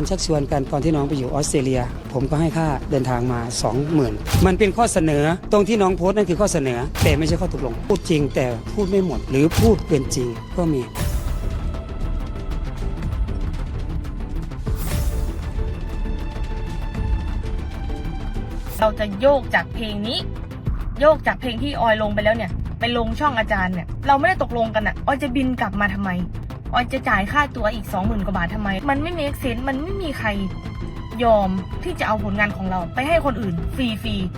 การชักชวนกันตอนที่น้องไปอยู่ออสเตรเลีย ผมก็ให้ค่าเดินทางมา 20,000 มันเป็นข้อเสนอ ตรงที่น้องโพสต์นั่นคือข้อเสนอ แต่ไม่ใช่ข้อตกลง พูดจริง แต่พูดไม่หมด หรือพูดเป็นจริงก็มีเราจะโยกจากเพลงนี้ โยกจากเพลงที่ออยลงไปแล้วเนี่ย ไปลงช่องอาจารย์เนี่ย เราไม่ได้ตกลงกันอะออยจะบินกลับมาทำไม ออยจะจ่ายค่าตัวอีก 20,000กว่าบาททำไม มันไม่มีเซนมันไม่มีใครยอมที่จะเอาผลงานของเราไปให้คนอื่นฟรีๆ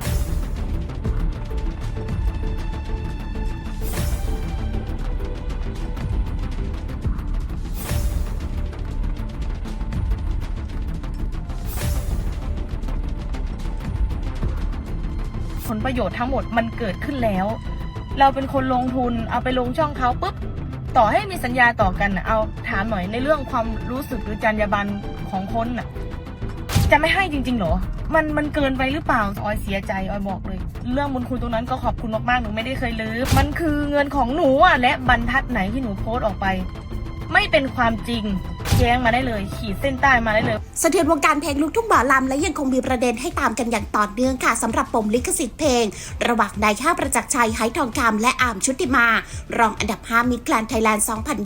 ผลประโยชน์ทั้งหมดมันเกิดขึ้นแล้ว เราเป็นคนลงทุนเอาไปลงช่องเขาปุ๊บ ต่อให้มีสัญญาต่อกันนะเอาถามหน่อยในเรื่องความรู้สึกหรือจรรยาบรรณของคนน่ะ จะไม่ให้จริงๆหรอ มันมันเกินไปหรือเปล่าออยเสียใจออยบอกเลย เรื่องบุญคุณตรงนั้นก็ขอบคุณมากๆหนูไม่ได้เคยลืมมันคือเงินของหนูอะและบรรทัดไหนที่หนูโพสต์ออกไป ไม่เป็นความจริง แย้งมาได้เลย ขีดเส้นใต้มาได้เลย สะเทือนวงการเพลงลูกทุ่งหมอลำและยังคงมีประเด็นให้ตามกันอย่างต่อเนื่องค่ะสำหรับปมลิขสิทธิ์เพลง ระหว่างนายห้าประจักษ์ชัยไหทองคำและอามชุติมา รองอันดับ 5 มิตรแกลนไทยแลนด์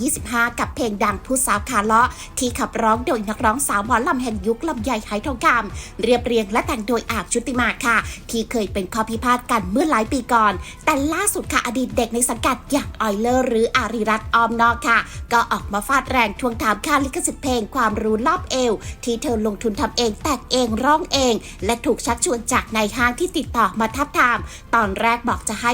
2025 กับเพลงดังผู้สาวขาเลาะ ที่ขับร้องโดยนักร้องสาวหมอลำแห่งยุคลำไยไหทองคำเรียบเรียงและแต่งโดยอามชุติมาค่ะ ที่เคยเป็นข้อพิพาทกันเมื่อหลายปีก่อน แต่ล่าสุดค่ะอดีตเด็กในสังกัดอย่างออยเลอร์ หรืออาริรัตนออมนอกค่ะ ก็ออกมาฟาดแรงทวงถามค่าลิขสิทธิ์เพลงความรู้รอบเอว ที่เธอลงทุนทำเองแต่งเองร้องเอง และถูกชักชวนจากนายห้างที่ติดต่อมาทับทาม ตอนแรกบอกจะให้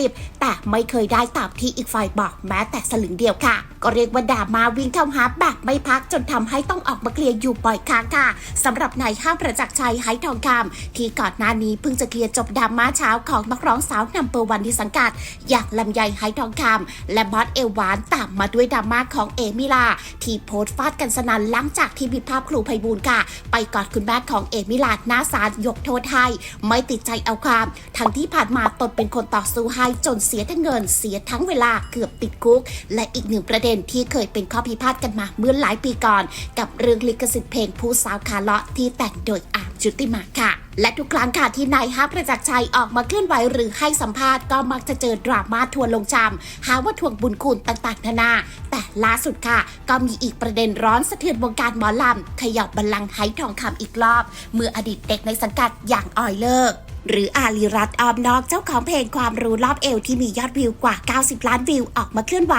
70-30 แต่ไม่เคยได้ตามที่อีกฝ่ายบอกแม้แต่สลึงเดียวค่ะ ก็เรียกว่าด่ามาวิ่งเข้าหาแบบไม่พักจนทำให้ต้องออกมาเคลียร์อยู่บ่อยครั้งค่ะสำหรับนายห้างประจักษ์ชัยไหทองคำที่ก่อนหน้านี้เพิ่งจะเคลียร์จบดราม่าเช้าของนักร้องสาวนัมเบอร์วันที่สังกัด อย่างลำไยไหทองคำและบอสเอวหวานตามมาด้วยดราม่าของเอมิลา ที่โพสต์ฟาดกันสนั่นหลังจากที่มีภาพครูไพบูลค่ะ ไปกอดคุณแม่ของเอมิลาหน้าศาลยกโทษให้ไม่ติดใจเอาความ ทั้งที่ผ่านมาตนเป็นคนต่อสู้ให้จนเสียทั้งเงินเสียทั้งเวลาเกือบติดคุก และอีกหนึ่งประเด็นที่เคยเป็นข้อพิพาทกันมาเมื่อหลายปีก่อน กับเรื่องลิขสิทธิ์เพลงผู้สาวคาเลาะที่แต่งโดยอามชุติมาค่ะและทุกครั้งค่ะที่นายฮักประจักษ์ชัยออกมาเคลื่อนไหวหรือให้สัมภาษณ์ก็มักจะเจอดราม่าทัวลงจำหาว่าทวงบุญคุณต่างๆ นานา แต่ล่าสุดค่ะ ก็มีอีกประเด็นร้อนสะเทือนวงการหมอลำขย่าบัลลังก์ไหทองคำอีกรอบ เมื่ออดีตเด็กในสังกัดอย่างออยเลอร์ หรืออาลีรัตออมนอกเจ้าของเพลงความรู้รอบเอวที่มียอดวิวกว่า 90 ล้านวิวออกมาเคลื่อนไหว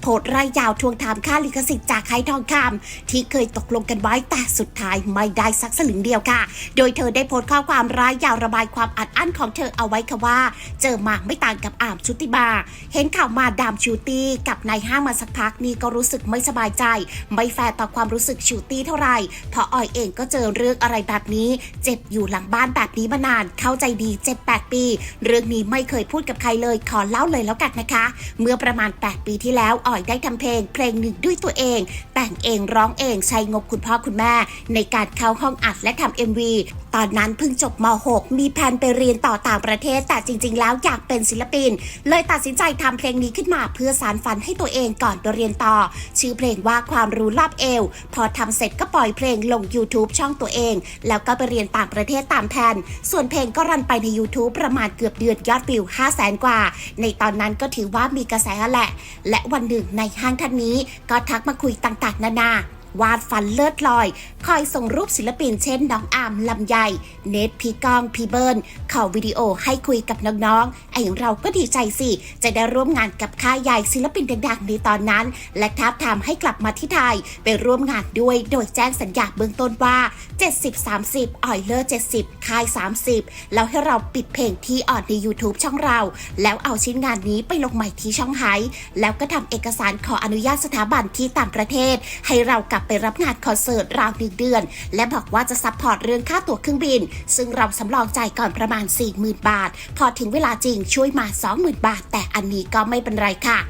โพสรายยาวทวงถามค่าลิขสิทธิ์จากไหทองคำที่เคยตกลงกันไว้แต่สุดท้ายไม่ได้สักสลึงเดียวค่ะ โดยเธอได้โพสต์ข้อความรายยาวระบายความอัดอั้นของเธอเอาไว้ค่ะว่า เจอมาไม่ต่างกับอามชุติมาเห็นข่าวมาดามชูตี้กับนายห้างมาสักพักนี่ก็รู้สึกไม่สบายใจ ไม่แฟร์ต่อความรู้สึกชูตี้เท่าไหร่เพราะออยเองก็เจอเรื่องอะไรแบบนี้ เจ็บอยู่หลังบ้านแบบนี้มานานเข้าใจดี 7-8 ปี เรื่องนี้ไม่เคยพูดกับใครเลยขอเล่าเลยแล้วกันนะคะ เมื่อประมาณ 8 ปีที่แล้วออยได้ทำเพลง เพลงหนึ่งด้วยตัวเอง แต่งเองร้องเองใช้งบคุณพ่อคุณแม่ ในการเข้าห้องอัดและทำ MV ตอนนั้นเพิ่งจบม .6 มีแผนไปเรียนต่อต่างประเทศ แต่จริง ๆ แล้วอยากเป็นศิลปิน เลยตัดสินใจทำเพลงนี้ขึ้นมาเพื่อสารฝันให้ตัวเองก่อนไปเรียนต่อ ชื่อเพลงว่าความรู้รอบเอว พอทำเสร็จก็ปล่อยเพลงลง YouTube ช่องตัวเอง แล้วก็ไปเรียนต่างประเทศตามแผนส่วนเพลงก็รันไปใน YouTube ประมาณเกือบเดือนยอดวิว 5 0 0แสนกว่า ในตอนนั้นก็ถือว่ามีกระแสแหละ และวันหนึ่งในห้างท่านนี้ก็ทักมาคุยต่างๆ นานา วาดฝันเลิศลอย คอยส่งรูปศิลปินเช่นน้องอามลำไยเนทพี่ก้องพี่เบิร์นขอวิดีโอให้คุยกับน้องๆไอเราก็ดีใจสิ จะได้ร่วมงานกับค่ายใหญ่ศิลปินดังๆในตอนนั้น และท้าบทามให้กลับมาที่ไทยไปร่วมงานด้วยโดยแจ้งสัญญาเบื้องต้นว่า 70-30ออยเลอร์ 70 ค่าย 30 แล้วให้เราปิดเพลงที่ออนใน YouTube ช่องเรา แล้วเอาชิ้นงานนี้ไปลงใหม่ที่ช่องไฮแล้วก็ทำเอกสารขออนุญาตสถาบันที่ต่างประเทศ ให้เรากับไปรับงานคอนเสิร์ตราวหนึ่งเดือน และบอกว่าจะซัพพอร์ตเรื่องค่าตั๋วเครื่องบิน ซึ่งเราสำรองจ่ายก่อนประมาณ 40,000 บาท พอถึงเวลาจริงช่วยมา 20,000 บาท แต่อันนี้ก็ไม่เป็นไรค่ะ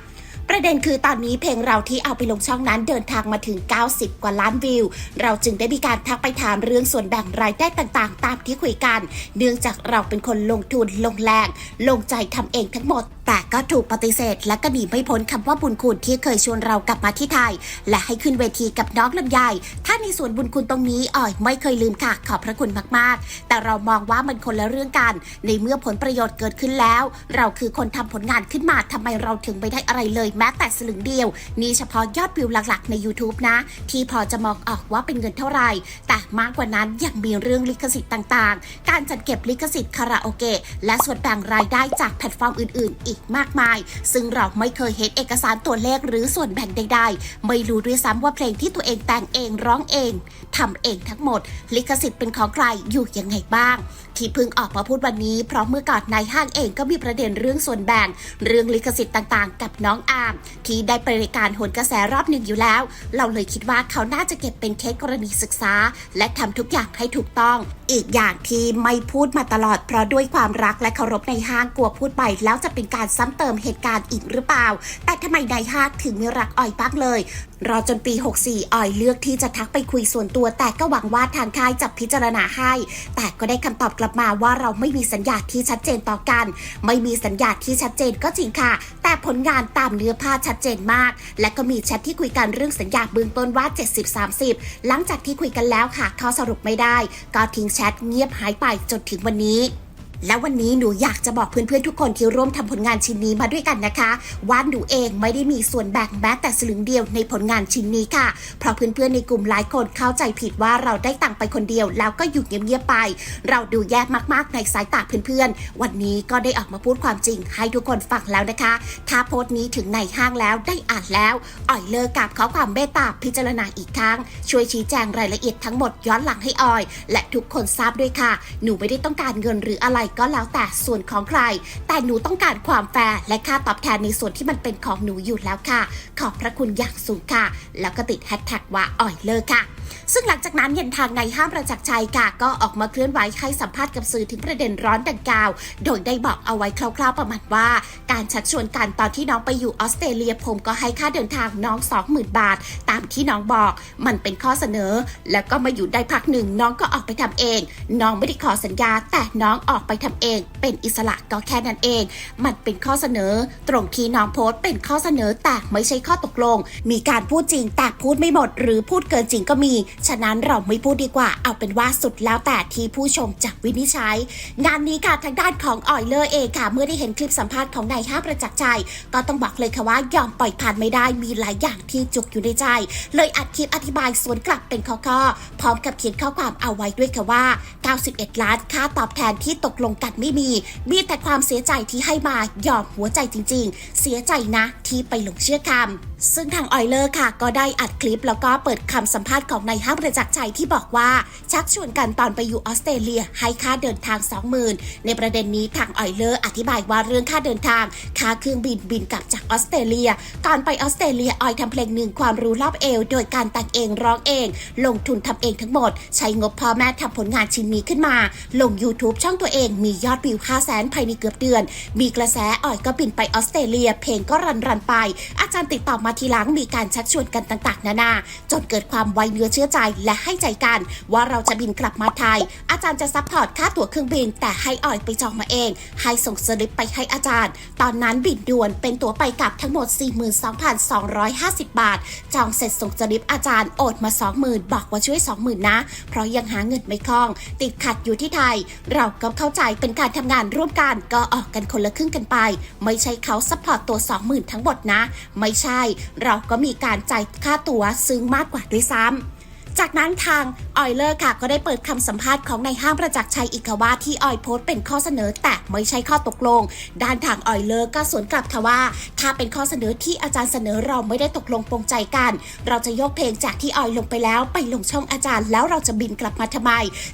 ประเด็นคือตอนนี้เพลงเราที่เอาไปลงช่องนั้นเดินทางมาถึง 90 กว่าล้านวิว เราจึงได้มีการทักไปถามเรื่องส่วนแบ่งรายได้ต่างๆ ตามที่คุยกัน เนื่องจากเราเป็นคนลงทุนลงแรง ลงใจทำเองทั้งหมดแต่ก็ถูกปฏิเสธ และก็หนีไม่พ้นคำว่าบุญคุณที่เคยชวนเรากลับมาที่ไทย และให้ขึ้นเวทีกับน้องลำไยถ้าในส่วนบุญคุณตรงนี้อ่อยไม่เคยลืมค่ะ ขอบพระคุณมากๆ แต่เรามองว่ามันคนละเรื่องกัน ในเมื่อผลประโยชน์เกิดขึ้นแล้ว เราคือคนทำผลงานขึ้นมาทำไมเราถึงไม่ได้อะไรเลยแม้แต่สลึงเดียว นี่เฉพาะยอดวิวหลักๆ ใน YouTube นะ ที่พอจะมองออกว่าเป็นเงินเท่าไหร่ แต่มากกว่านั้นยังมีเรื่องลิขสิทธิ์ต่างๆ การจัดเก็บลิขสิทธิ์คาราโอเกะและส่วนแบ่งรายได้จากแพลตฟอร์มอื่นๆ อีกมากมาย ซึ่งเราไม่เคยเห็นเอกสารตัวเลขหรือส่วนแบ่งใดๆ ไม่รู้ด้วยซ้ำว่าเพลงที่ตัวเองแต่งเองร้องเองทำเองทั้งหมด ลิขสิทธิ์เป็นของใครอยู่ยังไงบ้าง ที่เพิ่งออกมาพูดวันนี้ เพราะเมื่อก่อนนายห้างเองก็มีประเด็นเรื่องส่วนแบ่ง เรื่องลิขสิทธิ์ต่างๆ กับน้องอาร์มที่ได้ไปรายการโหนกระแสรอบหนึ่งอยู่แล้ว เราเลยคิดว่าเขาน่าจะเก็บเป็นเคสกรณีศึกษา และทำทุกอย่างให้ถูกต้อง อีกอย่างที่ไม่พูดมาตลอดเพราะด้วยความรักและเคารพในห้างกลัวพูดไปแล้วจะเป็นการซ้ำเติมเหตุการณ์อีกหรือเปล่า แต่ทำไมนายห้างถึงไม่รักอ่อยปักเลย รอจนปี 64อ่อยเลือกที่จะทักไปคุยส่วนตัว แต่ก็หวังว่าทางค่ายจะพิจารณาให้ แต่ก็ได้คำตอบกลับมาว่าเราไม่มีสัญญาที่ชัดเจนต่อกัน ไม่มีสัญญาที่ชัดเจนก็จริงค่ะ แต่ผลงานตามเนื้อผ้าชัดเจนมาก และก็มีแชทที่คุยกันเรื่องสัญญาเบื้องต้นว่า 70-30 หลังจากที่คุยกันแล้วค่ะข้อสรุปไม่ได้ ก็ทิ้งแชทเงียบหายไปจนถึงวันนี้ และวันนี้หนูอยากจะบอกเพื่อนๆทุกคนที่ร่วมทำผลงานชิ้นนี้มาด้วยกันนะคะว่าหนูเองไม่ได้มีส่วนแบ่งแม้แต่สลึงเดียวในผลงานชิ้นนี้ค่ะ เพราะเพื่อนๆในกลุ่มหลายคนเข้าใจผิดว่าเราได้ตังไปคนเดียว แล้วก็อยู่เงียบๆไป เราดูแย่มากๆในสายตาเพื่อนๆ วันนี้ก็ได้ออกมาพูดความจริงให้ทุกคนฟังแล้วนะคะ ถ้าโพสต์นี้ถึงในห้างแล้วได้อ่านแล้วอ่อยเลิกกับขอความเมตตาพิจารณาอีกครั้ง ช่วยชี้แจงรายละเอียดทั้งหมดย้อนหลังให้ออย และทุกคนทราบด้วยค่ะ หนูไม่ได้ต้องการเงินหรืออะไรก็แล้วแต่ส่วนของใคร แต่หนูต้องการความแฟร์และค่าตอบแทนในส่วนที่มันเป็นของหนูอยู่แล้วค่ะ ขอบพระคุณอย่างสูงค่ะ แล้วก็ติดแฮชแท็กว่าอ่อยเลิกค่ะ ซึ่งหลังจากนั้นเย็นทางในห้างประจักษ์ชัยค่ะก็ออกมาเคลื่อนไหวให้สัมภาษณ์กับสื่อถึงประเด็นร้อนดังกล่าว โดยได้บอกเอาไว้คร่าวๆประมาณว่า การชักชวนกันตอนที่น้องไปอยู่ออสเตรเลียผมก็ให้ค่าเดินทางน้อง 20,000 บาท ตามที่น้องบอกมันเป็นข้อเสนอ แล้วก็มาอยู่ได้พักหนึ่งน้องก็ออกไปทำเอง น้องไม่ได้ขอสัญญา แต่น้องออกไปทำเอง เป็นอิสระก็แค่นั้นเอง มันเป็นข้อเสนอ ตรงที่น้องโพสต์เป็นข้อเสนอแต่ไม่ใช่ข้อตกลง มีการพูดจริงแต่พูดไม่หมด หรือพูดเกินจริงก็มีฉะนั้นเราไม่พูดดีกว่า เอาเป็นว่าสุดแล้วแต่ที่ผู้ชมจะวินิจฉัย งานนี้ค่ะทางด้านของออยเลอร์เองค่ะ เมื่อได้เห็นคลิปสัมภาษณ์ของนายห้าประจักษ์ใจ ก็ต้องบอกเลยค่ะว่ายอมปล่อยผ่านไม่ได้มีหลายอย่างที่จุกอยู่ในใจ เลยอัดคลิปอธิบายสวนกลับเป็นข้อๆพร้อมกับเขียนข้อความเอาไว้ด้วยค่ะว่า 91 ล้านค่าตอบแทนที่ตกลงกันไม่มี มีแต่ความเสียใจที่ให้มายอมหัวใจจริง ๆ เสียใจนะที่ไปหลงเชื่อคำ ซึ่งทางออยเลอร์ค่ะ ก็ได้อัดคลิปแล้วก็เปิดคำสัมภาษณ์ของนายห้างประจักษ์ชัยที่บอกว่า ชักชวนกันตอนไปอยู่ออสเตรเลียให้ค่าเดินทาง 20,000 ในประเด็นนี้ทางออยเลอร์อธิบายว่าเรื่องค่าเดินทาง ค่าเครื่องบินบินกลับจากออสเตรเลีย ก่อนไปออสเตรเลียออยทำเพลงหนึ่งความรู้รอบเอว โดยการแต่งเองร้องเอง ลงทุนทำเองทั้งหมด ใช้งบพ่อแม่ทำผลงานชิ้นนี้ขึ้นมา ลง YouTube ช่องตัวเองมียอดวิว5แสนภายในเกือบเดือน มีกระแสออยก็บินไปออสเตรเลีย เพลงก็รันรันไป อาจารย์ติดต่อมาทีหลังมีการชักชวนกันต่างๆ นานา จนเกิดความไวเนื้อเชื่อใจและให้ใจกัน ว่าเราจะบินกลับมาไทย อาจารย์จะซัพพอร์ตค่าตั๋วเครื่องบิน แต่ให้ออยไปจองมาเอง ให้ส่งสลิปไปให้อาจารย์ ตอนนั้นบินด่วนเป็นตั๋วไปกลับทั้งหมด 42,250 บาท จองเสร็จส่งสลิปอาจารย์โอนมา 20,000 บอกว่าช่วย 20,000 นะ เพราะยังหาเงินไม่คล่อง ติดขัดอยู่ที่ไทย เราก็เข้าใจเป็นการทำงานร่วมกันก็ออกกันคนละครึ่งกันไป ไม่ใช่เขาซัพพอร์ตตัว 20,000 ทั้งหมดนะ ไม่ใช่เราก็มีการจ่ายค่าตั๋วซึ้งมากกว่าด้วยซ้ำ จากนั้นทางออยเลอร์ค่ะก็ได้เปิดคำสัมภาษณ์ของนายห้างประจักษ์ชัยอีกว่าที่ออยโพสต์เป็นข้อเสนอแต่ไม่ใช่ข้อตกลง ด้านทางออยเลอร์ก็สวนกลับค่ะว่า ถ้าเป็นข้อเสนอที่อาจารย์เสนอเราไม่ได้ตกลงปรงใจกัน เราจะยกเพลงจากที่ออยลงไปแล้ว ไปลงช่องอาจารย์ แล้วเราจะบินกลับมาทำไม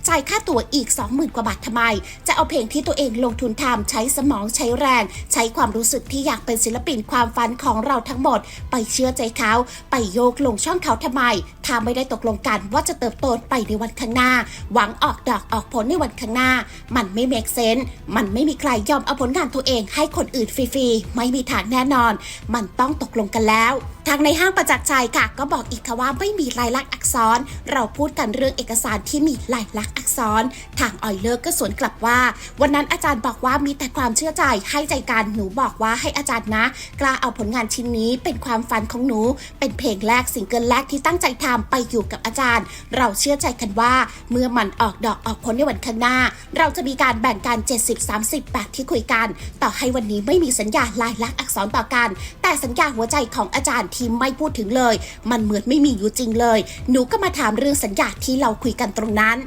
จ่ายค่าตั๋วอีก 20,000 กว่าบาททำไม จะเอาเพลงที่ตัวเองลงทุนทำใช้สมองใช้แรง ใช้ความรู้สึกที่อยากเป็นศิลปินความฝันของเราทั้งหมด ไปเชื่อใจเขา ไปโยกลงช่องเขาทำไม ถ้าไม่ได้ตกลงกันว่าจะเติบโตไปในวันข้างหน้า หวังออกดอกออกผลในวันข้างหน้า มันไม่เมกเซนมันไม่มีใครยอมเอาผลงานตัวเองให้คนอื่นฟรีๆไม่มีทางแน่นอน มันต้องตกลงกันแล้ว ทางในห้างประจักษ์ชัยค่ะ ก็บอกอีกค่ะว่าไม่มีลายลักษณ์อักษร เราพูดกันเรื่องเอกสารที่มีลายลักษณ์อักษร ทางออยเลอร์ก็สวนกลับว่า วันนั้นอาจารย์บอกว่ามีแต่ความเชื่อใจให้ใจกันหนูบอกว่าให้อาจารย์นะ กล้าเอาผลงานชิ้นนี้เป็นความฝันของหนู เป็นเพลงแรกซิงเกิลแรกที่ตั้งใจทำไปอยู่กับอาจารย์ เราเชื่อใจกันว่า เมื่อมันออกดอกออกผลในวันข้างหน้า เราจะมีการแบ่งกัน70-30แบบที่คุยกัน ต่อให้วันนี้ไม่มีสัญญาลายลักษณ์อักษรต่อกัน แต่สัญญาหัวใจของอาจารย์ที่ไม่พูดถึงเลย มันเหมือนไม่มีอยู่จริงเลย หนูก็มาถามเรื่องสัญญาที่เราคุยกันตรงนั้น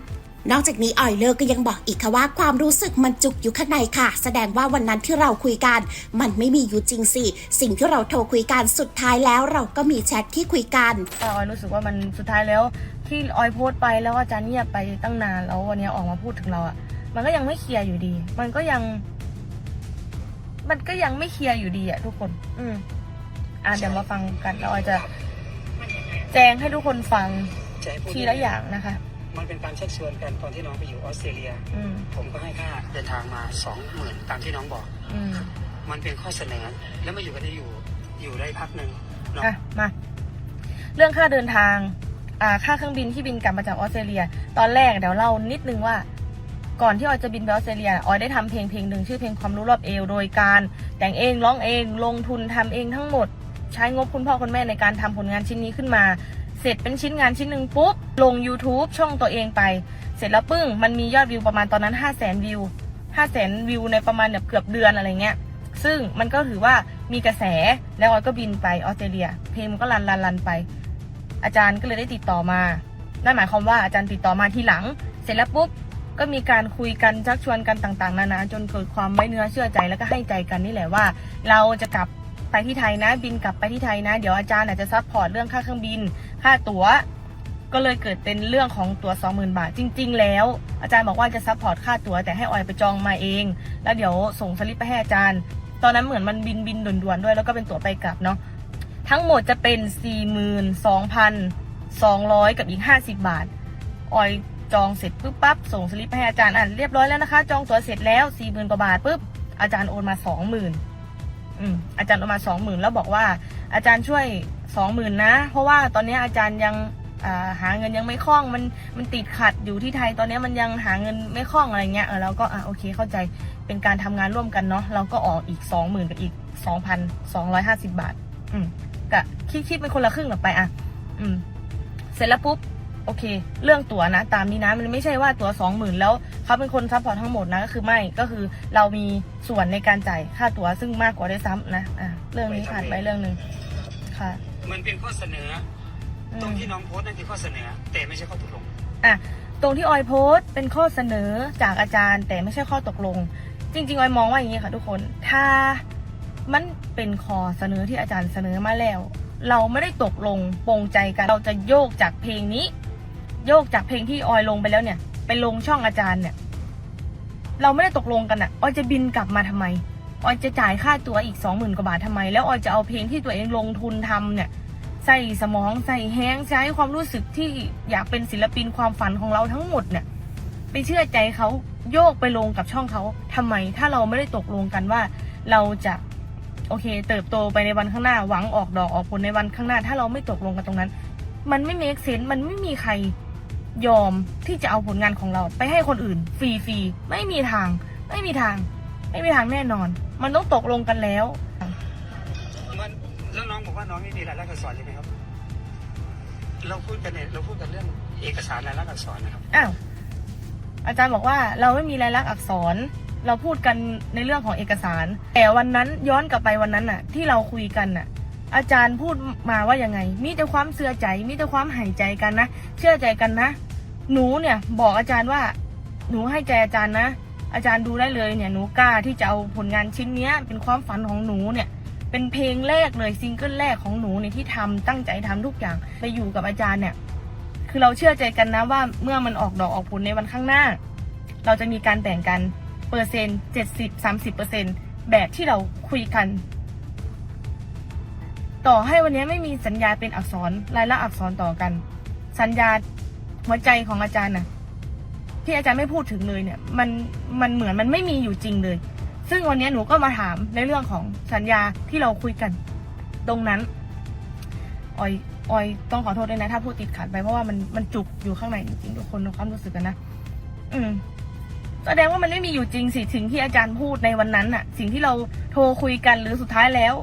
นอกจากนี้ออยเลอร์ก็ยังบอกอีกค่ะว่าความรู้สึกมันจุกอยู่ข้างในค่ะ แสดงว่าวันนั้นที่เราคุยกัน มันไม่มีอยู่จริงสิ สิ่งที่เราโทรคุยกันสุดท้ายแล้วเราก็มีแชทที่คุยกันออยรู้สึกว่ามันสุดท้ายแล้ว ที่ออยโพสต์ไปแล้วอาจารย์เงียบไปตั้งนานแล้ววันนี้ออกมาพูดถึงเราอะมันก็ยังไม่เคลียร์อยู่ดี มันก็ยัง มันก็ยังไม่เคลียร์อยู่ดีอะทุกคน อืม อะเดี๋ยวมาฟังกันแล้วออยจะแจ้งให้ทุกคนฟังจะให้พูดทีละอย่างนะคะ มันเป็นการชักชวนกันตอนที่น้องไปอยู่ออสเตรเลียอืมผมก็ให้ค่าเดินทางมาสองหมื่นตามที่น้องบอกอืมมันเป็นข้อเสนอ แล้วมาอยู่กันได้อยู่อยู่ได้พักหนึ่งเนาะอะมาเรื่องค่าเดินทางอ่าค่าเครื่องบินที่บินกลับมาจากออสเตรเลีย ตอนแรกเดี๋ยวเล่านิดนึงว่าก่อนที่ออยจะบินไปออสเตรเลียออยได้ทำเพลงเพลงหนึ่งชื่อเพลงความรู้รอบเอว โดยการแต่งเองร้องเองลงทุนทำเองทั้งหมด ใช้งบคุณพ่อคุณแม่ในการทำผลงานชิ้นนี้ขึ้นมา เสร็จเป็นชิ้นงานชิ้นหนึ่งปุ๊บ ลง YouTube ช่องตัวเองไป เสร็จแล้วปึ้ง มันมียอดวิวประมาณตอนนั้น 5 0 0แสนวิว5 0 0แสนวิวในประมาณแบบเกือบเดือนอะไรเงี้ย ซึ่งมันก็ถือว่ามีกระแสแล้วออยก็บินไปออสเตรเลีย เพลงมันก็รันรันรันไป อาจารย์ก็เลยได้ติดต่อมานั่นหมายความว่าอาจารย์ติดต่อมาทีหลัง เสร็จแล้วปุ๊บก็มีการคุยกันชักชวนกันต่างๆ นานาจนเกิดความไม่เนื้อเชื่อใจแล้วก็ให้ใจกันนี่แหละว่า เราจะกลับ ไปที่ไทยนะ บินกลับไปที่ไทยนะ เดี๋ยวอาจารย์อาจจะซัพพอร์ตเรื่องค่าเครื่องบิน ค่าตั๋ว ก็เลยเกิดเป็นเรื่องของตั๋ว20,000 บาท จริง ๆ แล้ว อาจารย์บอกว่าจะซัพพอร์ตค่าตั๋วแต่ให้ออยไปจองมาเอง แล้วเดี๋ยวส่งสลิปไปให้อาจารย์ ตอนนั้นเหมือนมันบินบินด่วนๆด้วย แล้วก็เป็นตั๋วไปกลับเนาะ ทั้งหมดจะเป็น 42,200 กับอีก 50 บาท ออยจองเสร็จปุ๊บปั๊บส่งสลิปให้อาจารย์อ่านเรียบร้อยแล้วนะคะ จองตั๋วเสร็จแล้ว40,000กว่าบาทปุ๊บอาจารย์โอนมา 20,000 อืมอาจารย์โอนมา20,000แล้วบอกว่า อาจารย์ช่วย20,000นนะ เพราะว่าตอนนี้อาจารย์ยังาหาเงินยังไม่คล่องมันมันติดขัดอยู่ที่ไทยตอนนี้มันยังหาเงินไม่คล่องอะไรเงี้ยเออเราก็อะโอเคเข้าใจเป็นการทำงานร่วมกันเนาะเราก็ออกอีก20,000กับอีก2,250บาท อืมกะคิดคิดเป็นคนละครึ่งหรอไปอะ อืม เสร็จแล้วปุ๊บ โอเค เรื่องตั๋วนะ ตามนี้นะมันไม่ใช่ว่าตั๋วสองหมื่นแล้วเขาเป็นคนซัพพอร์ตทั้งหมดนะก็คือไม่ก็คือเรามีส่วนในการจ่ายค่าตั๋วซึ่งมากกว่าได้วยซ้ำนะอะเรื่องนี้ผ่านไปเรื่องหนึ่งค่ะ มันเป็นข้อเสนออืตรงมที่น้องโพสต์นั่นคือข้อเสนอ แต่ไม่ใช่ข้อตกลงอะตรงที่ออยโพสต์เป็นข้อเสนอจากอาจารย์ แต่ไม่ใช่ข้อตกลง จริง ๆออยมองว่าอย่างนี้ค่ะ ทุกคนถ้ามันเป็นข้อเสนอที่อาจารย์เสนอมาแล้วเราไม่ได้ตกลงปรงใจกัน เราจะโยกจากเพลงนี้ โยกจากเพลงที่ออยลงไปแล้วเนี่ย ไปลงช่องอาจารย์เนี่ย เราไม่ได้ตกลงกันอะออยจะบินกลับมาทำไมออยจะจ่ายค่าตัวอีกสองหมื่นกว่าบาททำไม แล้วออยจะเอาเพลงที่ตัวเองลงทุนทำเนี่ย ใส่สมองใส่แห้งใช้ความรู้สึกที่อยากเป็นศิลปินความฝันของเราทั้งหมดเนี่ยไปเชื่อใจเขาโยกไปลงกับช่องเขาทำไม ถ้าเราไม่ได้ตกลงกันว่า เราจะโอเค เติบโตไปในวันข้างหน้าหวังออกดอกออกผลในวันข้างหน้า ถ้าเราไม่ตกลงกันตรงนั้น มันไม่เมคเซนมันไม่มีใคร ยอมที่จะเอาผลงานของเราไปให้คนอื่น ฟรีๆไม่มีทาง ไม่มีทาง ไม่มีทางแน่นอน มันต้องตกลงกันแล้ว มันแล้วน้องบอกว่าน้องไม่มีรายลักษณ์อักษรใช่ไหมครับ เราพูดกันเนี่ยเราพูดกันเรื่องเอกสารรายลักษณ์อักษรนะครับ อ้าวอาจารย์บอกว่าเราไม่มีลายลักษณ์อักษร เราพูดกันในเรื่องของเอกสาร แต่วันนั้นย้อนกลับไปวันนั้นน่ะ ที่เราคุยกันน่ะ อาจารย์พูดมาว่ายังไง มีแต่ความเชื่อใจ มีแต่ความหายใจกันนะ เชื่อใจกันนะ หนูเนี่ยบอกอาจารย์ว่า หนูให้ใจอาจารย์นะ อาจารย์ดูได้เลยเนี่ยหนูกล้าที่จะเอาผลงานชิ้นเนี้ยเป็นความฝันของหนูเนี่ย เป็นเพลงแรกเลยซิงเกิลแรกของหนูเนี่ยที่ทำตั้งใจทำทุกอย่างไปอยู่กับอาจารย์เนี่ย คือเราเชื่อใจกันนะว่าเมื่อมันออกดอกออกผลในวันข้างหน้า เราจะมีการแบ่งกันเปอร์เซ็นต์เจ็ดสิบสามสิบเปอร์เซ็นต์แบบที่เราคุยกัน ต่อให้วันนี้ไม่มีสัญญาเป็นอักษรลายลักษณ์อักษรต่อกัน สัญญาหัวใจของอาจารย์น่ะ ที่อาจารย์ไม่พูดถึงเลยเนี่ย มันมันเหมือนมันไม่มีอยู่จริงเลย ซึ่งวันนี้หนูก็มาถามในเรื่องของสัญญาที่เราคุยกัน ตรงนั้นออยออยต้องขอโทษด้วยนะ ถ้าพูดติดขัดไปเพราะว่ามันมันจุกอยู่ข้างในจริงๆทุกคนความรู้สึกกันนะอืมแสดงว่ามันไม่มีอยู่จริงสิสิ่งที่อาจารย์พูดในวันนั้นน่ะ สิ่งที่เราโทรคุยกันหรือสุดท้ายแล้ว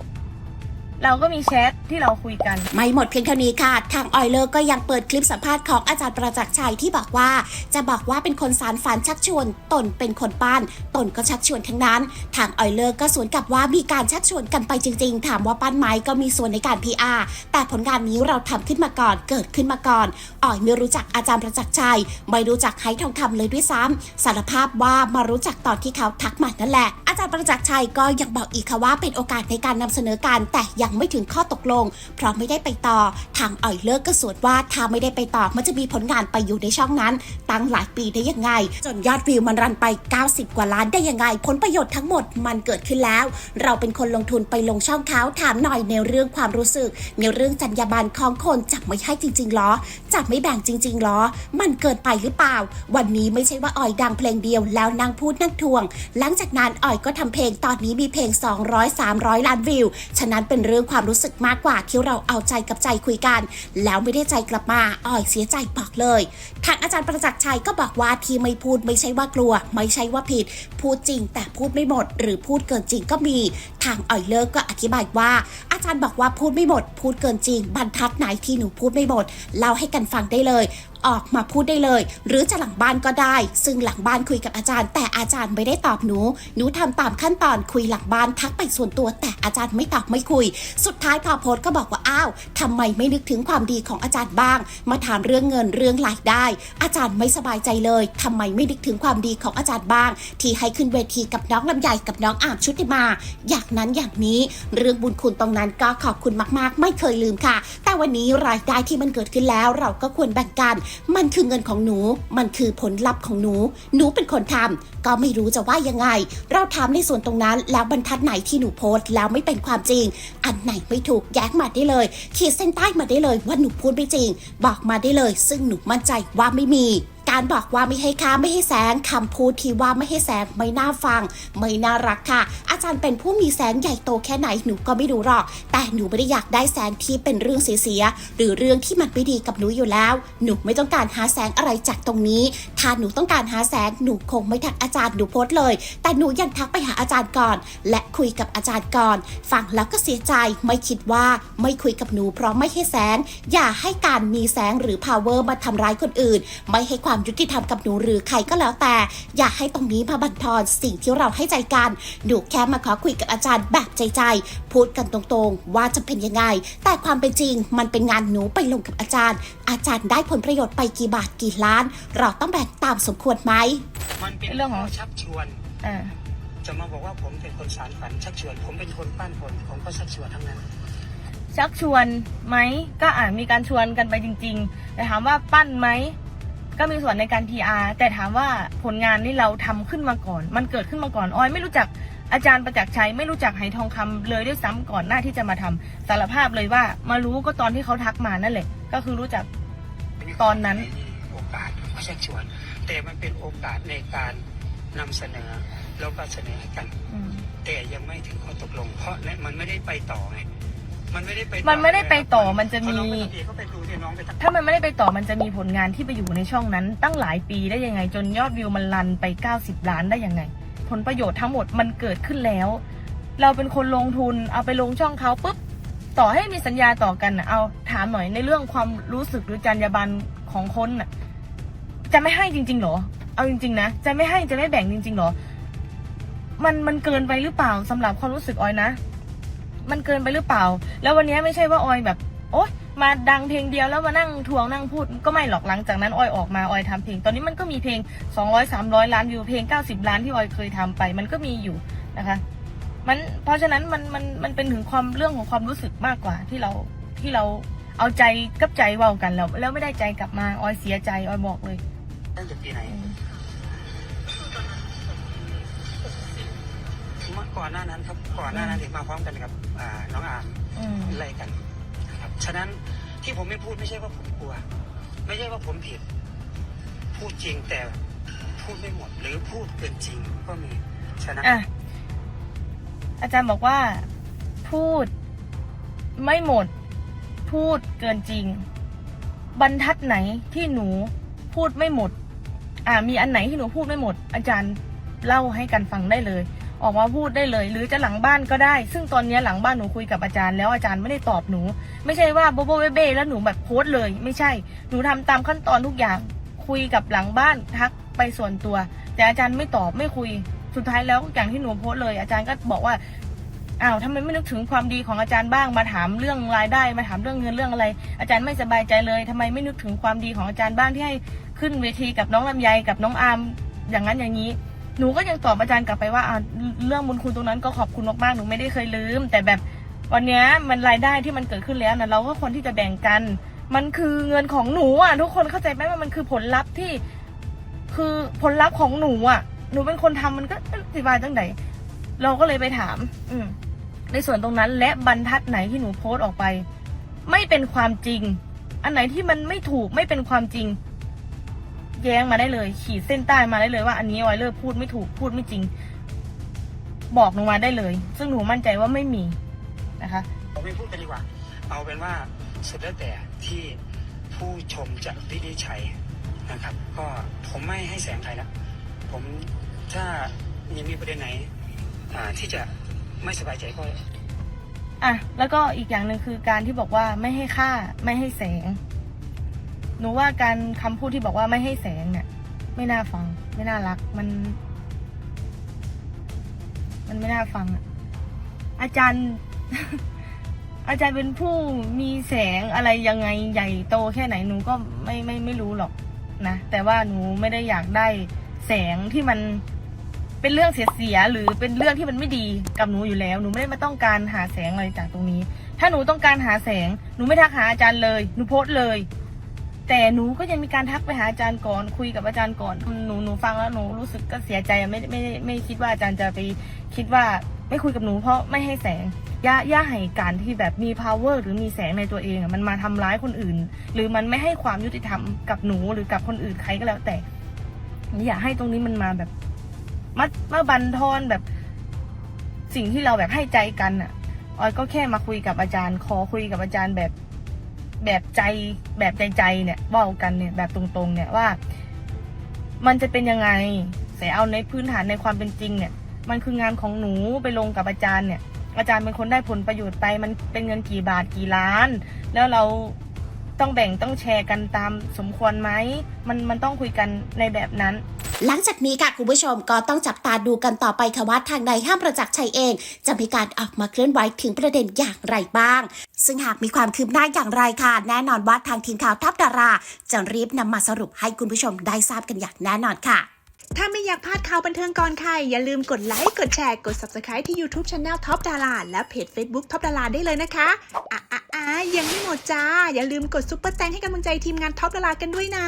เราก็มีแชท ที่เราคุยกัน ไม่หมดเพียงเท่านี้ค่ะ ทางออยเลอร์ก็ยังเปิดคลิปสัมภาษณ์ของอาจารย์ประจักษ์ชัยที่บอกว่า จะบอกว่าเป็นคนสารฝันชักชวน ตนเป็นคนปั้นตนก็ชักชวนทั้งนั้น ทางออยเลอร์ก็สวนกลับว่ามีการชักชวนกันไปจริง ๆ ถามว่าปั้นไหมก็มีส่วนในการ PR แต่ผลงานนี้เราทำขึ้นมาก่อนเกิดขึ้นมาก่อนออยไม่รู้จักอาจารย์ประจักษ์ชัยไม่รู้จักไฮทองคำเลยด้วยซ้ำสารภาพว่ามารู้จักตอนที่เขาทักมานั่นแหละ อาจารย์ประจักษ์ชัยก็ยังบอกอีกค่ะว่าเป็นโอกาสในการนำเสนอการแต่ยังไม่ถึงข้อตกลงเพราะไม่ได้ไปต่อ ทางอ่อยเลิกก็สวนว่าถ้าไม่ได้ไปต่อมันจะมีผลงานไปอยู่ในช่องนั้น ตั้งหลายปีได้ยังไง จนยอดวิวมันรันไป 90 กว่าล้านได้ยังไง ผลประโยชน์ทั้งหมดมันเกิดขึ้นแล้ว เราเป็นคนลงทุนไปลงช่องเขาถามหน่อยในเรื่องความรู้สึก ในเรื่องจรรยาบรรณของคนจับไม่ให้จริงๆหรอจับไม่แบ่งจริงๆหรอ มันเกินไปหรือเปล่า วันนี้ไม่ใช่ว่าอ่อยดังเพลงเดียวแล้วนั่งพูดนั่งทวง หลังจากนั้นอ่อยก็ทำเพลงตอนนี้มีเพลง 200 300 ล้านวิว ฉะนั้นเป็นเรื่องความรู้สึกมากกว่าว่าที่เราเอาใจกับใจคุยกัน แล้วไม่ได้ใจกลับมาอ่อยเสียใจบอกเลยทางอาจารย์ประจักษ์ชัยก็บอกว่าที่ไม่พูดไม่ใช่ว่ากลัว ไม่ใช่ว่าผิด พูดจริงแต่พูดไม่หมด หรือพูดเกินจริงก็มีทางอ่อยเลิกก็อธิบายว่า อาจารย์บอกว่าพูดไม่หมด พูดเกินจริง บรรทัดไหนที่หนูพูดไม่หมดเล่าให้กันฟังได้เลยออกมาพูดได้เลย หรือจะหลังบ้านก็ได้ ซึ่งหลังบ้านคุยกับอาจารย์ แต่อาจารย์ไม่ได้ตอบหนู หนูทำตามขั้นตอนคุยหลังบ้านทักไปส่วนตัว แต่อาจารย์ไม่ตอบไม่คุย สุดท้ายพอโพสต์ก็บอกว่าอ้าวทำไมไม่นึกถึงความดีของอาจารย์บ้าง มาถามเรื่องเงินเรื่องรายได้ อาจารย์ไม่สบายใจเลยทำไมไม่นึกถึงความดีของอาจารย์บ้าง ที่ให้ขึ้นเวทีกับน้องลำไยกับน้องอามชุติมา อย่างนั้นอย่างนี้เรื่องบุญคุณตรงนั้นก็ขอบคุณมาก ๆ ไม่เคยลืมค่ะ แต่วันนี้รายได้ที่มันเกิดขึ้นแล้วเราก็ควรแบ่งกันมันคือเงินของหนู มันคือผลลัพธ์ของหนู หนูเป็นคนทำก็ไม่รู้จะว่ายังไง เราทำในส่วนตรงนั้น แล้วบรรทัดไหนที่หนูโพสต์แล้วไม่เป็นความจริง อันไหนไม่ถูกแย้งมาได้เลย ขีดเส้นใต้มาได้เลยว่าหนูพูดไม่จริง บอกมาได้เลย ซึ่งหนูมั่นใจว่าไม่มี การบอกว่าไม่ให้ค่าไม่ให้แสงคำพูดที่ว่าไม่ให้แสงไม่น่าฟัง ไม่น่ารักค่ะ อาจารย์เป็นผู้มีแสงใหญ่โตแค่ไหนหนูก็ไม่รู้หรอก แต่หนูไม่ได้อยากได้แสงที่เป็นเรื่องเสียหรือเรื่องที่มันไม่ดีกับหนูอยู่แล้ว หนูไม่ต้องการหาแสงอะไรจากตรงนี้ ถ้าหนูต้องการหาแสงหนูคงไม่ทักอาจารย์หนูโพสเลย แต่หนูยังทักไปหาอาจารย์ก่อน และคุยกับอาจารย์ก่อน ฟังแล้วก็เสียใจไม่คิดว่าไม่คุยกับหนูเพราะไม่ให้แสง อย่าให้การมีแสงหรือ power มาทำร้ายคนอื่น ไม่ให้ความยุติธรรมกับหนูหรือใครก็แล้วแต่ อย่าให้ตรงนี้มาบั่นทอนสิ่งที่เราให้ใจกันหนูแค่มาขอคุยกับอาจารย์แบบใจใจๆพูดกันตรงๆ ว่าจะเป็นยังไง แต่ความเป็นจริงมันเป็นงานหนูไปลงกับอาจารย์ อาจารย์ได้ผลประโยชน์ไปกี่บาทกี่ล้าน เราต้องแบ่งตามสมควรไหมมันเป็นเรื่องของข้ชักชวนอ่าจะมาบอกว่าผมเป็นคนสารฝันชักชวน ผมเป็นคนปั้นคนผมก็ชักชวนทั้งนั้น ชักชวนไหมก็อาจมีการชวนกันไปจริง ๆ แต่ถามว่าปั้นไหม ก็มีส่วนในการ PR แต่ถามว่าผลงานนี่เราทำขึ้นมาก่อน มันเกิดขึ้นมาก่อนออยไม่รู้จักอาจารย์ประจักษ์ชัยไม่รู้จักไหทองคำเลยด้วยซ้ำก่อนหน้าที่จะมาทำสารภาพเลยว่า มารู้ก็ตอนที่เขาทักมานั่นแหละ ก็คือรู้จักตอนนั้นโอกาสมาชักชวน แต่มันเป็นโอกาสในการนำเสนอแล้วก็เสนอให้กันอืมแต่ยังไม่ถึงข้อตกลง เพราะเนี่ยมันไม่ได้ไปต่อไง มันไม่ได้ไปมันไม่ได้ไปต่อมันจะมีเพราน้องไปทำเองก็ไปดูที่น้องไปทำถ้ามันไม่ได้ไปต่อมันจะมีผลงานที่ไปอยู่ในช่องนั้น ตั้งหลายปีได้ยังไง จนยอดวิวมันรันไป 90 ล้านได้ยังไง ผลประโยชน์ทั้งหมดมันเกิดขึ้นแล้ว เราเป็นคนลงทุนเอาไปลงช่องเขาปุ๊บต่อให้มีสัญญาต่อกันนะเอาถามหน่อยในเรื่องความรู้สึกหรือจรรยาบรรณของคนน่ะจะไม่ให้จริง ๆ เหรอ เอาจริง ๆ นะ จะไม่ให้จะไม่แบ่งจริง ๆ เหรอ มันมันเกินไปหรือเปล่าสำหรับความรู้สึกออยนะ มันเกินไปหรือเปล่า แล้ววันนี้ไม่ใช่ว่าออยแบบโอ๊ยมาดังเพลงเดียวแล้วมานั่งทวงนั่งพูดก็ไม่หรอกหลังจากนั้นออยออกมาออยทำเพลง ตอนนี้มันก็มีเพลง 200 300 ล้านวิวเพลง 90 ล้านที่ออยเคยทำไป มันก็มีอยู่นะคะ มันเพราะฉะนั้นมันมันมันเป็นถึงความเรื่องของความรู้สึกมากกว่าที่เราที่เราเอาใจกับใจเว้ากันแล้วแล้วไม่ได้ใจกลับมาออยเสียใจออยบอกเลยตั้งแต่ปีไหน ก่อนหน้านั้นครับก่อนหน้านั้นที่มาพร้อมกันกับอ่าน้องอามอืมไล่กันนะครับฉะนั้นที่ผมไม่พูดไม่ใช่ว่าผมกลัว ไม่ใช่ว่าผมผิด พูดจริงแต่พูดไม่หมด หรือพูดเกินจริงก็มีฉะนั้นอะอาจารย์บอกว่า พูด ไม่หมด พูดเกินจริง บรรทัดไหนที่หนูพูดไม่หมด อ่ามีอันไหนที่หนูพูดไม่หมด อาจารย์เล่าให้กันฟังได้เลย ออกมาพูดได้เลย หรือจะหลังบ้านก็ได้ ซึ่งตอนนี้หลังบ้านหนูคุยกับอาจารย์แล้วอาจารย์ไม่ได้ตอบหนู ไม่ใช่ว่าโบโบเบเบ้แล้วหนูแบบโพสต์เลย ไม่ใช่ หนูทำตามขั้นตอนทุกอย่างคุยกับหลังบ้านทักไปส่วนตัว แต่อาจารย์ไม่ตอบไม่คุยสุดท้ายแล้วอย่างที่หนูโพสต์เลย อาจารย์ก็บอกว่าอ้าวทำไมไม่นึกถึงความดีของอาจารย์บ้างมาถามเรื่องรายได้มาถามเรื่องเงินเรื่องอะไร อาจารย์ไม่สบายใจเลยทำไมไม่นึกถึงความดีของอาจารย์บ้างที่ให้ขึ้นเวทีกับน้องลำไยกับน้องอาร์มอย่างนั้นอย่างนี้ หนูก็ยังตอบอาจารย์กลับไปว่าเรื่องบุญคุณตรงนั้นก็ขอบคุณมากๆหนูไม่ได้เคยลืม แต่แบบวันนี้มันรายได้ที่มันเกิดขึ้นแล้วนะเราก็ควรที่จะแบ่งกัน มันคือเงินของหนูอะทุกคนเข้าใจไหมว่ามันคือผลลัพธ์ที่ คือผลลัพธ์ของหนูอะ หนูเป็นคนทำมันก็อธิบายตั้งไหนเราก็เลยไปถาม อืมในส่วนตรงนั้นและบรรทัดไหนที่หนูโพสต์ออกไป ไม่เป็นความจริง อันไหนที่มันไม่ถูกไม่เป็นความจริง แย้งมาได้เลย ขีดเส้นใต้มาได้เลยว่าอันนี้ออยเลอร์พูดไม่ถูกพูดไม่จริง บอกหนูมาได้เลย ซึ่งหนูมั่นใจว่าไม่มีนะคะเราไม่พูดกันดีกว่า เอาเป็นว่าสุดแล้วแต่ที่ผู้ชมจะวินิจฉัยนะครับ ก็ผมไม่ให้แสงใครแล้วผมถ้ายังมีประเด็นไหนอ่าที่จะไม่สบายใจก็อะแล้วก็อีกอย่างหนึ่งคือการที่บอกว่าไม่ให้ค่าไม่ให้แสง หนูว่าการคำพูดที่บอกว่าไม่ให้แสงเนี่ย ไม่น่าฟัง ไม่น่ารัก มัน มันไม่น่าฟังอะอาจารย์ อาจารย์เป็นผู้มีแสงอะไรยังไงใหญ่โตแค่ไหนหนูก็ไม่ไม่ไม่รู้หรอกนะแต่ว่าหนูไม่ได้อยากได้แสงที่มันเป็นเรื่องเสียๆหรือเป็นเรื่องที่มันไม่ดีกับหนูอยู่แล้ว หนูไม่ได้มาต้องการหาแสงอะไรจากตรงนี้ ถ้าหนูต้องการหาแสง หนูไม่ทักหาอาจารย์เลย หนูโพสเลย แต่หนูก็ยังมีการทักไปหาอาจารย์ก่อนคุยกับอาจารย์ก่อนหนูหนูฟังแล้วหนูรู้สึกก็เสียใจอะไม่ไม่ไม่ไม่คิดว่าอาจารย์จะไปคิดว่าไม่คุยกับหนูเพราะไม่ให้แสงย่าย่าให้การที่แบบมี power หรือมีแสงในตัวเองอะมันมาทำร้ายคนอื่น หรือมันไม่ให้ความยุติธรรมกับหนูหรือกับคนอื่นใครก็แล้วแต่ อย่าให้ตรงนี้มันมาแบบมามาบันทอนแบบ สิ่งที่เราแบบให้ใจกันอะออยก็แค่มาคุยกับอาจารย์ ขอคุยกับอาจารย์แบบ แบบใจแบบใจใจเนี่ยเว่ากันเนี่ยแบบตรงๆ เนี่ยว่า มันจะเป็นยังไงแต่เอาในพื้นฐานในความเป็นจริงเนี่ย มันคืองานของหนูไปลงกับอาจารย์เนี่ย อาจารย์เป็นคนได้ผลประโยชน์ไป มันเป็นเงินกี่บาทกี่ล้าน แล้วเราต้องแบ่งต้องแชร์กันตามสมควรไหมมันมันต้องคุยกันในแบบนั้น หลังจากนี้ค่ะคุณผู้ชมก็ต้องจับตาดูกันต่อไปค่ะว่าทางนายห้ามประจักษ์ชัยเอง จะมีการออกมาเคลื่อนไหวถึงประเด็นอย่างไรบ้าง ซึ่งหากมีความคืบหน้าอย่างไรค่ะ แน่นอนว่าทางทีมข่าวทัพดารา จะรีบนำมาสรุปให้คุณผู้ชมได้ทราบกันอย่างแน่นอนค่ะ ถ้าไม่อยากพลาดข่าวบันเทิงก่อนใครอย่าลืมกดไลค์กดแชร์กด Subscribe ที่ YouTube Channel Top Dara และเพจ Facebook Top Dara ได้เลยนะคะอะอะอะยังไม่หมดจ้า อย่าลืมกดซุปเปอร์แตงให้กำลังใจทีมงาน Top Dara กันด้วยนะ